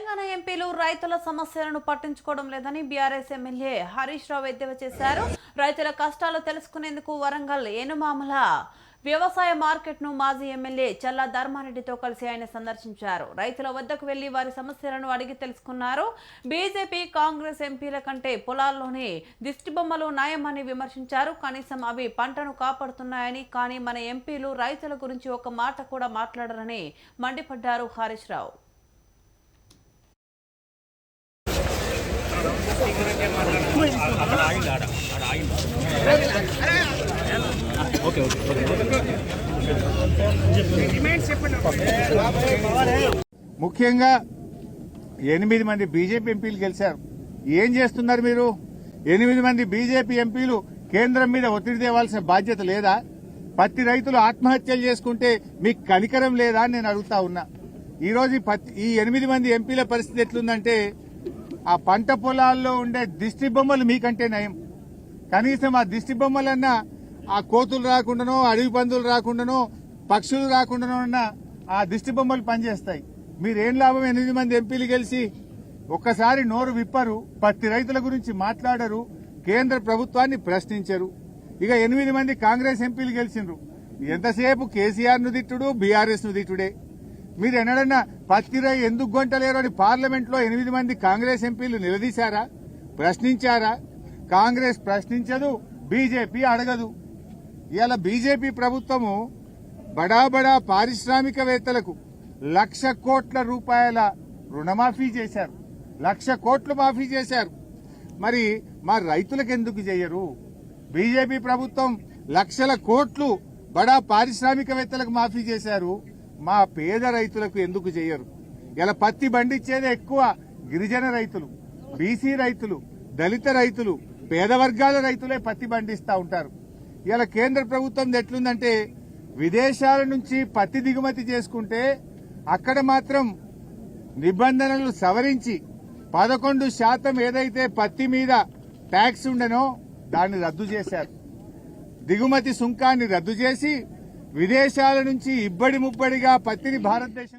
తెలంగాణ ఎంపీలు రైతుల సమస్యలను పట్టించుకోవడం లేదని బీఆర్ఎస్ ఎమ్మెల్యే హరీష్ రావు ఎద్దేవా చేశారు. రైతుల కష్టాలు తెలుసుకునేందుకు వరంగల్ ఏనుమామల వ్యవసాయ మార్కెట్ను మాజీ ఎమ్మెల్యే చల్లా ధర్మారెడ్డితో కలిసి ఆయన సందర్శించారు. రైతుల వద్దకు వెళ్ళి వారి సమస్యలను అడిగి తెలుసుకున్నారు. బీజేపీ కాంగ్రెస్ ఎంపీల కంటే పొలాల్లోనే దిష్టిబొమ్మలు న్యాయమని విమర్శించారు. కనీసం అవి పంటను కాపాడుతున్నాయని కానీ మన ఎంపీలు రైతుల గురించి ఒక మాట కూడా మాట్లాడరని మండిపడ్డారు హరీష్ రావు. ముఖ్యంగా ఎనిమిది మంది బీజేపీ ఎంపీలు గెలిచారు. ఏం చేస్తున్నారు మీరు? ఎనిమిది మంది బీజేపీ ఎంపీలు కేంద్రం మీద ఒత్తిడి తేవాల్సిన బాధ్యత లేదా? పత్తి రైతులు ఆత్మహత్యలు చేసుకుంటే మీకు కనికరం లేదా అని నేను అడుగుతా ఉన్నా. ఈ రోజు పత్తి ఈ ఎనిమిది మంది ఎంపీల పరిస్థితి ఎట్లుందంటే ఆ పంట పొలాల్లో ఉండే దిష్టి బొమ్మలు మీకంటే నయం. కనీసం ఆ దిష్టి బొమ్మలన్నా ఆ కోతులు రాకుండానో అడవి పందులు రాకుండానో పక్షులు రాకుండానో అన్న ఆ దిష్టి బొమ్మలు పనిచేస్తాయి. మీరేం లాభం? ఎనిమిది మంది ఎంపీలు గెలిచి ఒక్కసారి నోరు విప్పరు పత్తి రైతుల గురించి మాట్లాడరు కేంద్ర ప్రభుత్వాన్ని ప్రశ్నించరు. ఇక ఎనిమిది మంది కాంగ్రెస్ ఎంపీలు గెలిచిండ్రు. ఎంతసేపు కేసీఆర్ను దిట్టుడు తిట్టుడు దిట్టుడే తిట్టుడే? మీరు ఎన్నడన్నా పత్తి రై ఎందుకు గొంటలేరు అని పార్లమెంట్లో ఎనిమిది మంది కాంగ్రెస్ ఎంపీలు నిలదీశారా? ప్రశ్నించారా? కాంగ్రెస్ ప్రశ్నించదు బీజేపీ అడగదు. ఇవాళ బీజేపీ ప్రభుత్వము బడా బడా పారిశ్రామికవేత్తలకు లక్ష కోట్ల రూపాయల రుణమాఫీ చేశారు. లక్ష కోట్లు మాఫీ చేశారు. మరి మా రైతులకు ఎందుకు చేయరు? బీజేపీ ప్రభుత్వం లక్షల కోట్లు బడా పారిశ్రామికవేత్తలకు మాఫీ చేశారు. మా పేద రైతులకు ఎందుకు చేయరు? ఇలా పత్తి పండించేదే ఎక్కువ గిరిజన రైతులు బీసీ రైతులు దళిత రైతులు పేద వర్గాల రైతులే పత్తి బండిస్తూ ఉంటారు. ఇలా కేంద్ర ప్రభుత్వం ఎట్లుందంటే విదేశాల నుంచి పత్తి దిగుమతి చేసుకుంటే అక్కడ మాత్రం నిబంధనలు సవరించి పదకొండు శాతం ఏదైతే పత్తి మీద ట్యాక్స్ ఉండనో దాన్ని రద్దు చేశారు. దిగుమతి సుంకాన్ని రద్దు చేసి విదేశాల నుంచి ఇబ్బడి ముబ్బడిగా పత్తిని భారతదేశం